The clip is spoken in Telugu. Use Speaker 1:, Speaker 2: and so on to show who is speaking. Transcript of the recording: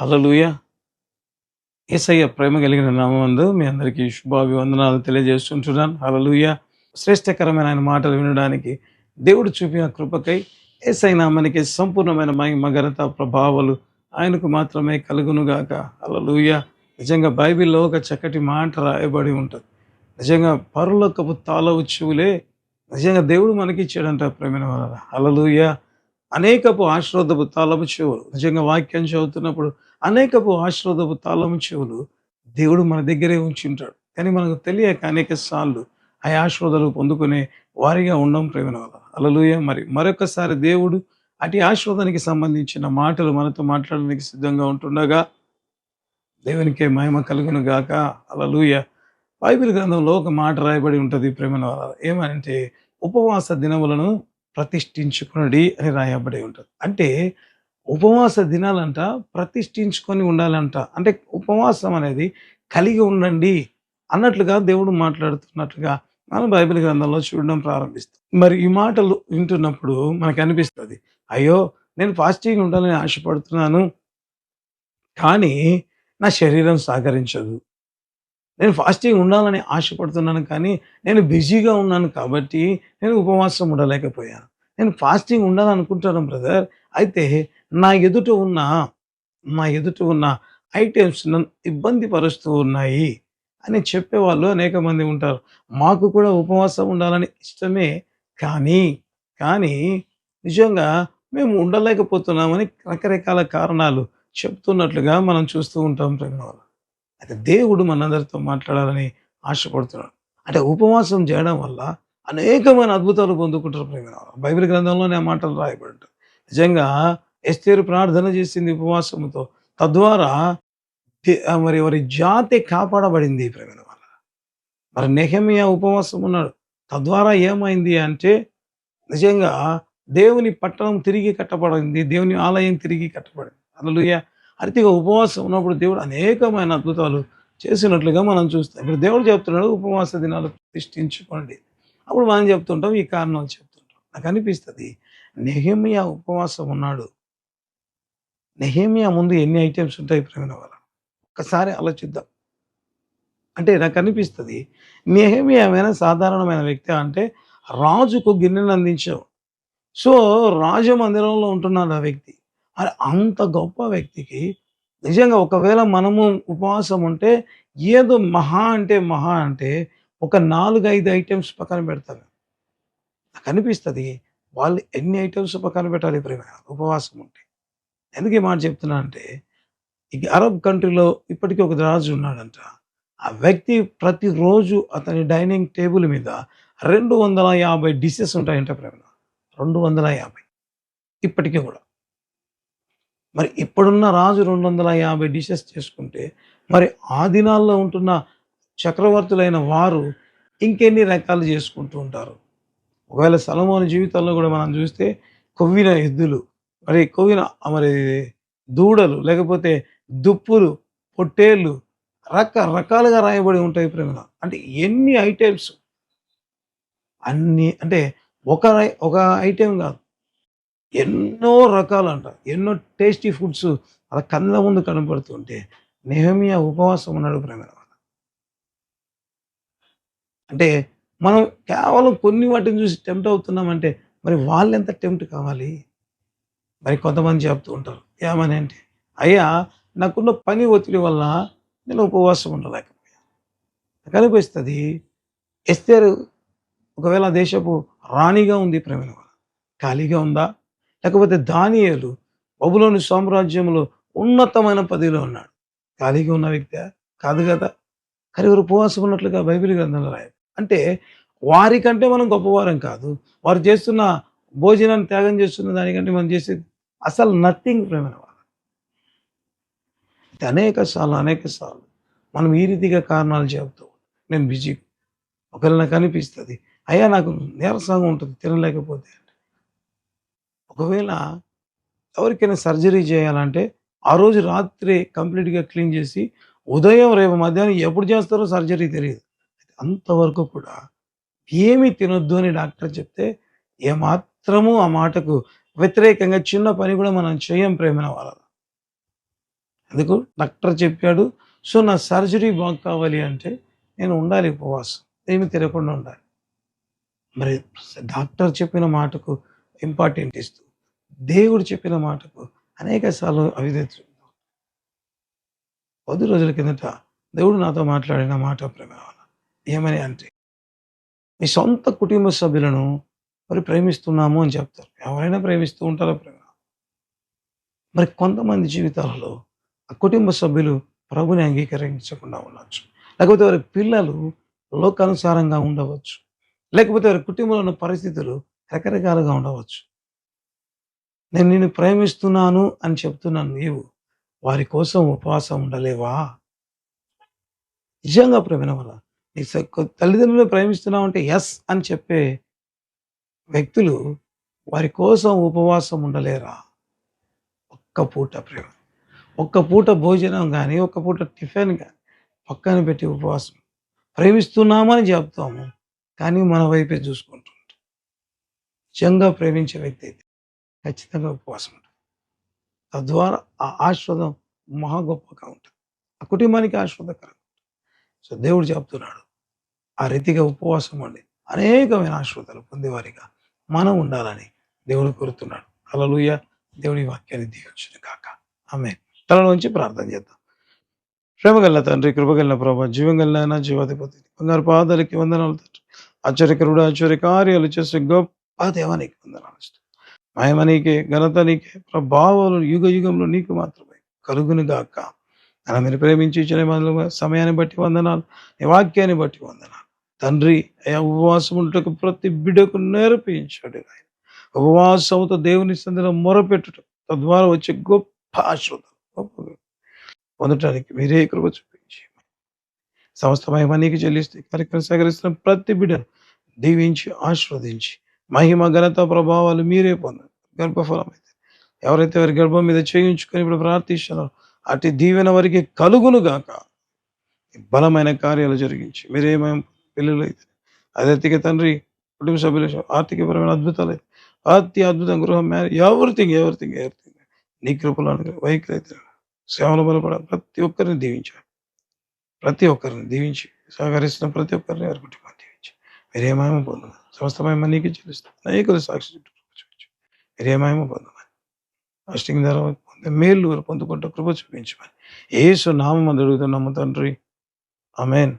Speaker 1: అలలుయ ఏసయ్య ప్రేమ కలిగిన నామందు మీ అందరికీ శుభాభివందనాలు తెలియజేస్తుంటున్నాను. అలలుయ శ్రేష్టకరమైన ఆయన మాటలు వినడానికి దేవుడు చూపిన కృపకై ఏసై నామానికి సంపూర్ణమైన మహిమ ఘనత ప్రభావాలు ఆయనకు మాత్రమే కలుగునుగాక. అలలుయ నిజంగా బైబిల్లో ఒక చక్కటి మాట రాయబడి ఉంటుంది. నిజంగా పరులకపు తాళ ఉచ్చువులే. నిజంగా దేవుడు మనకి ఇచ్చాడంట ప్రేమైన వాళ్ళ హల్లెలూయా. అనేకపు ఆశ్రోదపు తాళము చెవులు. నిజంగా వాక్యం చదువుతున్నప్పుడు అనేకపు ఆశ్రోదపు తాళము చెవులు దేవుడు మన దగ్గరే ఉంచుంటాడు. కానీ మనకు తెలియక అనేక సార్లు ఆ ఆశ్రోదలు పొందుకునే వారిగా ఉండం ప్రేమ వల్ల. అలలుయ మరి మరొకసారి దేవుడు అటు ఆశ్రోదానికి సంబంధించిన మాటలు మనతో మాట్లాడడానికి సిద్ధంగా ఉంటుండగా దేవునికే మహిమ కలుగును గాక. అలలుయ బైబిల్ గ్రంథంలో ఒక మాట రాయబడి ఉంటుంది ప్రేమ వల్ల. ఏమంటే ఉపవాస దినములను ప్రతిష్ఠించుకునడి అని రాయబడి ఉంటుంది. అంటే ఉపవాస దినాలంట ప్రతిష్ఠించుకొని ఉండాలంట. అంటే ఉపవాసం అనేది కలిగి ఉండండి అన్నట్లుగా దేవుడు మాట్లాడుతున్నట్లుగా మనం బైబిల్ గ్రంథంలో చూడడం ప్రారంభిస్తాం మరి ఈ మాటలు వింటున్నప్పుడు మనకు అనిపిస్తుంది అయ్యో నేను ఫాస్టింగ్ ఉండాలని ఆశపడుతున్నాను కానీ నా శరీరం సహకరించదు. నేను ఫాస్టింగ్ ఉండాలని ఆశపడుతున్నాను కానీ నేను బిజీగా ఉన్నాను కాబట్టి నేను ఉపవాసం ఉండలేకపోయాను. నేను ఫాస్టింగ్ ఉండాలనుకుంటాను బ్రదర్ అయితే నా ఎదుట ఉన్న నా ఎదుట ఉన్న ఐటమ్స్ నన్ను ఇబ్బంది పరుస్తూ ఉన్నాయి అని చెప్పేవాళ్ళు అనేక మంది ఉంటారు. మాకు కూడా ఉపవాసం ఉండాలని ఇష్టమే కానీ కానీ నిజంగా మేము ఉండలేకపోతున్నామని రకరకాల కారణాలు చెప్తున్నట్లుగా మనం చూస్తూ ఉంటాం ప్రేమ వాళ్ళు అయితే దేవుడు మనందరితో మాట్లాడాలని ఆశపడుతున్నాడు. అంటే ఉపవాసం చేయడం వల్ల అనేకమైన అద్భుతాలు పొందుకుంటారు ప్రేమ బైబిల్ గ్రంథంలోనే ఆ మాటలు రాయబడి నిజంగా ఎస్తేరు ప్రార్థన చేసింది ఉపవాసంతో తద్వారా మరి వారి జాతి కాపాడబడింది ప్రేమ వల్ల. మరి నెహమియా ఉపవాసం ఉన్నాడు. తద్వారా ఏమైంది అంటే నిజంగా దేవుని పట్టణం తిరిగి కట్టబడింది దేవుని ఆలయం తిరిగి కట్టబడింది. అందులో అతిగా ఉపవాసం ఉన్నప్పుడు దేవుడు అనేకమైన అద్భుతాలు చేసినట్లుగా మనం చూస్తాం. ఇప్పుడు దేవుడు చెప్తున్నాడు ఉపవాస దినాలు ప్రతిష్ఠించుకోండి. అప్పుడు మనం చెప్తుంటాం ఈ కారణాలు చెప్తుంటాం. నాకు అనిపిస్తుంది నెహేమియా ఉపవాసం ఉన్నాడు. నెహేమియా ముందు ఎన్ని ఐటమ్స్ ఉంటాయి ప్రేమ వల్ల? ఒక్కసారి ఆలోచిద్దాం. అంటే నాకు అనిపిస్తుంది నెహమియా ఏమైనా సాధారణమైన వ్యక్తి అంటే రాజుకు గిన్నెను అందించావు సో రాజమందిరంలో ఉంటున్నాడు ఆ వ్యక్తి. మరి అంత గొప్ప వ్యక్తికి నిజంగా ఒకవేళ మనము ఉపవాసం ఉంటే ఏదో మహా అంటే మహా అంటే ఒక నాలుగు ఐదు ఐటమ్స్ పక్కన పెడతారు. నాకు అనిపిస్తుంది వాళ్ళు ఎన్ని ఐటమ్స్ పక్కన పెట్టాలి ప్రేమ ఉపవాసం ఉంటే. ఎందుకు ఈ మాట చెప్తున్నా అంటే ఈ అరబ్ కంట్రీలో ఇప్పటికీ ఒక రాజు ఉన్నాడంట. ఆ వ్యక్తి ప్రతిరోజు అతని డైనింగ్ టేబుల్ మీద రెండు వందల యాభై డిషెస్ ఉంటాయంట ప్రేమ రెండు వందల యాభై. ఇప్పటికీ కూడా. మరి ఇప్పుడున్న రాజు రెండు వందల యాభై డిషెస్ చేసుకుంటే మరి ఆ దినాల్లో ఉంటున్న చక్రవర్తులైన వారు ఇంకెన్ని రకాలు చేసుకుంటూ ఉంటారు? ఒకవేళ సలమోని జీవితంలో కూడా మనం చూస్తే కొవ్విన ఎద్దులు మరి కొవ్విన మరి దూడలు లేకపోతే దుప్పులు పొట్టేళ్ళు రకరకాలుగా రాయబడి ఉంటాయి ప్రేమ అంటే ఎన్ని ఐటమ్స్? అన్ని అంటే ఒక ఒక ఐటెం కాదు. ఎన్నో రకాలంట. ఎన్నో టేస్టీ ఫుడ్స్ అలా కళ్ళ ముందు కనపడుతుంటే నెహమియా ఉపవాసం ఉన్నాడు ప్రేమ అంటే మనం కేవలం కొన్ని వాటిని చూసి టెంప్ట్ అవుతున్నామంటే మరి వాళ్ళు ఎంత టెంప్ట్ కావాలి? మరి కొంతమంది చెప్తూ ఉంటారు. ఏమని అంటే అయ్యా నాకున్న పని ఒత్తిడి వల్ల నేను ఉపవాసం ఉండలేకపోయాను. కనిపిస్తుంది ఎస్తేరు ఒకవేళ దేశపు రాణిగా ఉంది ప్రేమ ఖాళీగా ఉందా? లేకపోతే దానియలు బబులోని సామ్రాజ్యంలో ఉన్నతమైన పదవిలో ఉన్నాడు. ఖాళీగా ఉన్న వ్యక్తి కాదు కదా? కానీ ఉపవాసం ఉన్నట్లుగా బైబిల్ గ్రంథంలో రాయదు అంటే వారికంటే మనం గొప్పవారం కాదు. వారు చేస్తున్న భోజనాన్ని త్యాగం చేస్తున్న దానికంటే మనం చేసేది అసలు నథింగ్ ప్రేమ అనేక సార్లు అనేక సార్లు మనం ఈ రీతిగా కారణాలు చెబుతూ నేను బిజీ. ఒకవేళ నాకు అనిపిస్తుంది అయ్యా నాకు నీరసంగా ఉంటుంది తినలేకపోతే ఒకవేళ ఎవరికైనా సర్జరీ చేయాలంటే ఆ రోజు రాత్రి కంప్లీట్గా క్లీన్ చేసి ఉదయం రేపు మధ్యాహ్నం ఎప్పుడు చేస్తారో సర్జరీ తెలియదు. అంతవరకు కూడా ఏమీ తినొద్దు అని డాక్టర్ చెప్తే ఏమాత్రము ఆ మాటకు వ్యతిరేకంగా చిన్న పని కూడా మనం చేయం ప్రేమన వాళ్ళ. అందుకు డాక్టర్ చెప్పాడు సో నా సర్జరీ బాగు కావాలి అంటే నేను ఉండాలి ఉపవాసం. ఏమి తినకుండా ఉండాలి. మరి డాక్టర్ చెప్పిన మాటకు ఇంపార్టెంట్ ఇస్తూ దేవుడు చెప్పిన మాటకు అనేక సార్లు అవిధేత పది రోజుల కిందట దేవుడు నాతో మాట్లాడిన మాట ప్రేమ ఏమని అంటే మీ సొంత కుటుంబ సభ్యులను మరి ప్రేమిస్తున్నాము అని చెప్తారు. ఎవరైనా ప్రేమిస్తూ ఉంటారో ప్రేమ మరి కొంతమంది జీవితాలలో ఆ కుటుంబ సభ్యులు ప్రభుని అంగీకరించకుండా ఉండవచ్చు లేకపోతే వారి పిల్లలు లోకానుసారంగా ఉండవచ్చు. లేకపోతే వారి కుటుంబంలో ఉన్న పరిస్థితులు రకరకాలుగా ఉండవచ్చు. నేను నిన్ను ప్రేమిస్తున్నాను అని చెప్తున్నాను నీవు. వారి కోసం ఉపవాసం ఉండలేవా? నిజంగా ప్రేమిన వల్ల నీ స- తల్లిదండ్రులు ప్రేమిస్తున్నావు అంటే ఎస్ అని చెప్పే వ్యక్తులు వారి కోసం ఉపవాసం ఉండలేరా? ఒక్క పూట ప్రేమ ఒక్క పూట భోజనం కానీ ఒక్క పూట టిఫిన్ కానీ పక్కన పెట్టి ఉపవాసం. ప్రేమిస్తున్నామని చెప్తాము కానీ మన వైపే చూసుకుంటుంటాం. నిజంగా ప్రేమించే వ్యక్తి అయితే ఖచ్చితంగా ఉపవాసం ఉంటుంది తద్వారా ఆ ఆశ్వాదం మహా గొప్పగా ఉంటుంది. ఆ కుటుంబానికి ఆస్వాదకరం సో దేవుడు చెప్తున్నాడు ఆ రీతిగా ఉపవాసం ఉండి అనేకమైన ఆశ్వాదాలు పొందేవారిగా మనం ఉండాలని దేవుడు కోరుతున్నాడు. అలలుయ దేవుడి వాక్యాన్ని దీవించిన కాక ఆమె తలలోంచి ప్రార్థన చేద్దాం. ప్రేమగల్ల తండ్రి కృపగల్ల ప్రభా జీవంగల్ల జీవాధిపతి బంగారు పాదాలకి వందనాలు తండ్రి. ఆశ్చర్యకరుడు ఆశ్చర్య కార్యాలు చేసే గొప్ప దేవానికి వందనాలు మహిమ నీకే ఘనత నీకే ప్రభావాలు యుగ యుగంలో నీకు మాత్రమే కలుగును గాక. అలా మీరు ప్రేమించి ఇచ్చిన సమయాన్ని బట్టి వందనాలు నీ వాక్యాన్ని బట్టి వందనాలు. తండ్రి అయా ఉపవాసం ఉంటకు ప్రతి బిడ్డకు నేర్పించాడు ఆయన ఉపవాసంతో దేవుని సందిలో మొరపెట్టుట తద్వారా వచ్చే గొప్ప ఆశ్రదం గొప్ప పొందటానికి మీరే కృప చూపించి. సమస్తమహిమ నీకు చెల్లిస్తే కార్యక్రమం సేకరిస్తున్న ప్రతి బిడ్డను దీవించి ఆశీర్వదించి మహిమ ఘనత ప్రభావాలు మీరే పొందండి. గర్భఫలం అయితే ఎవరైతే వారి గర్భం మీద చేయించుకొని ఇప్పుడు ప్రార్థిస్తున్నారో అటు దీవెన వారికి కలుగును గాక బలమైన కార్యాలు జరిగించి మీరేమేం పిల్లలు అయితే అదే తండ్రి కుటుంబ సభ్యులు ఆర్థికపరమైన అద్భుతాలు. అయితే అతి అద్భుతం గృహం ఎవరిథింగ్ ఎవరిథింగ్ ఎవరిథింగ్. నీ కృపలో వైఖరి అయితే. సేవలు బలపడ ప్రతి ఒక్కరిని దీవించాలి. ప్రతి ఒక్కరిని దీవించి సహకరిస్తున్న ప్రతి ఒక్కరిని వారి కుటుంబాన్ని దీవించి మీరేమేమో పొందమని సమస్తమేమ నీకు చెల్లిస్తాం. అనేకలు సాక్షి చుట్టూ చూపించు. మీరేమేమో పొందమని. అష్టింగ్ ద్వారా పొందే మేలు పొందుకుంటూ కృప చూపించమని. ఏసు నామం అడుగుతున్నాము తండ్రి. అమేన్